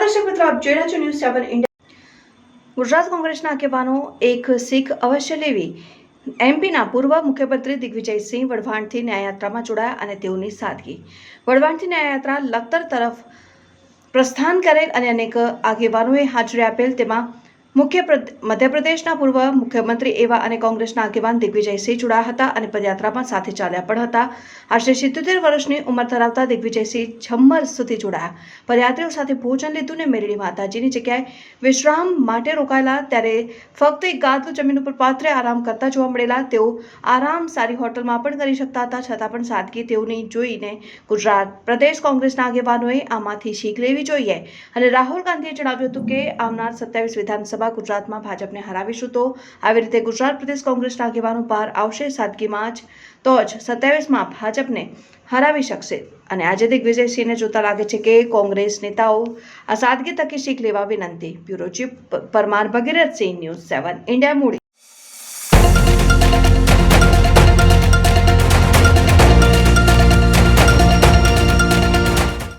મિત્રો, આપ જોઈ રહ્યા છો ન્યૂઝ સેવન ઇન્ડિયા ગુજરાત કોંગ્રેસના આગેવાનો એક શીખ અવશ્ય લેવી. એમપીના પૂર્વ મુખ્યમંત્રી દિગ્વિજયસિંહ વઢવાણથી ન્યાયયાત્રામાં જોડાયા અને તેઓની સાદગી. વઢવાણથી ન્યાયયાત્રા લખતર તરફ પ્રસ્થાન કરેલ અને અનેક આગેવાનોએ હાજરી આપેલ, તેમાં મુખ્ય પ્રદ- મધ્યપ્રદેશના પૂર્વ મુખ્યમંત્રી એવા અને કોંગ્રેસના આગેવાન દિગ્વિજયસિંહ જોડાયા હતા અને પદયાત્રામાં સાથે ચાલ્યા પણ હતા. આશરે સિત્તોતેર વર્ષની ઉંમર ધરાવતા દિગ્વિજયસિંહ છમ્મર સુધી જોડાયા પદયાત્રીઓ સાથે ભોજન લીધું ને મેરડી માતાજીની જગ્યાએ વિશ્રામ માટે રોકાયેલા. ત્યારે ફક્ત એક ગાદલું જમીન ઉપર પાત્રે આરામ કરતા જોવા મળેલા. તેઓ આરામ સારી હોટલમાં પણ કરી શકતા હતા. છતાં પણ સાદગી તેઓની જોઈને ગુજરાત પ્રદેશ કોંગ્રેસના આગેવાનોએ આમાંથી શીખ લેવી જોઈએ. અને રાહુલ ગાંધીએ જણાવ્યું હતું કે આવનાર સત્યાવીસ વિધાનસભા ગુજરાતમાં ભાજપને હરાવીશું તો આવી રીતે ગુજરાત પ્રદેશ કોંગ્રેસના આગેવાનો બહાર આવશે સાદગીમાં જ. તો જ સત્યાવીસમાં ભાજપને હરાવી શકશે. અને આજે દિગ્વિજયસિંહને જોતા લાગે છે કે કોંગ્રેસ નેતાઓ આ સાદગી તકી શીખ લેવા વિનંતી. Bureau chief Parmar Bhagirathsinh news seven, India મૂડી.